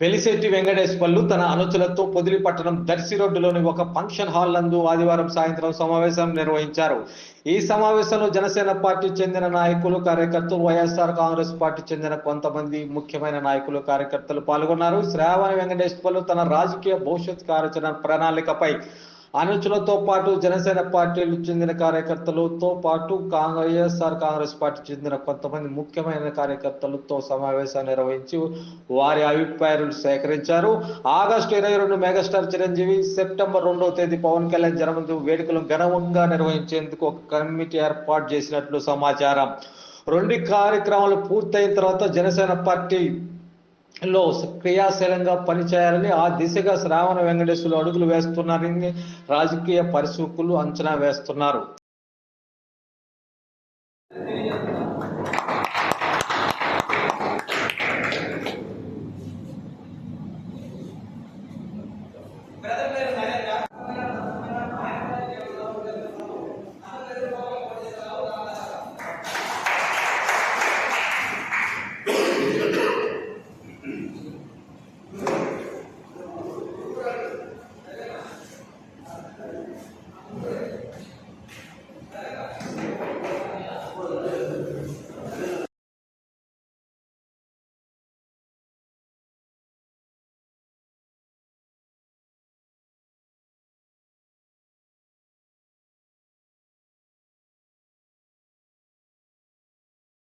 వెలిశెట్టి వెంకటేశ్వర్లు తన అనుచరులతో పొదిలి పట్టణం దర్శి రోడ్డులోని ఒక ఫంక్షన్ హాల్ నందు ఆదివారం సాయంత్రం సమావేశం నిర్వహించారు. ఈ సమావేశంలో జనసేన పార్టీ చెందిన నాయకులు కార్యకర్తలు వైఎస్ఆర్ కాంగ్రెస్ పార్టీ చెందిన కొంతమంది ముఖ్యమైన నాయకులు కార్యకర్తలు పాల్గొన్నారు. శ్రావణ వెంకటేశ్వర్లు తన రాజకీయ భవిష్యత్ కార్యాచరణ ప్రణాళికపై అనుచులతో పాటు జనసేన పార్టీలు చెందిన కార్యకర్తలతో పాటు కాంగ్రెస్ వైఎస్ఆర్ కాంగ్రెస్ పార్టీ చెందిన కొంతమంది ముఖ్యమైన కార్యకర్తలతో సమావేశాన్ని నిర్వహించి వారి అభిప్రాయాలు సేకరించారు. ఆగస్టు ఇరవై రెండు మెగాస్టార్ చిరంజీవి సెప్టెంబర్ రెండవ తేదీ పవన్ కళ్యాణ్ జన్మదిన వేడుకలు ఘనంగా నిర్వహించేందుకు ఒక కమిటీ ఏర్పాటు చేసినట్లు సమాచారం. రెండు కార్యక్రమాలు పూర్తయిన తర్వాత జనసేన పార్టీ లో క్రియాశీలంగా పనిచేయాలని ఆ దిశగా శ్రావణ వెంకటేశ్వరులు అడుగులు వేస్తున్నారని రాజకీయ పరిశోకులు అంచనా వేస్తున్నారు.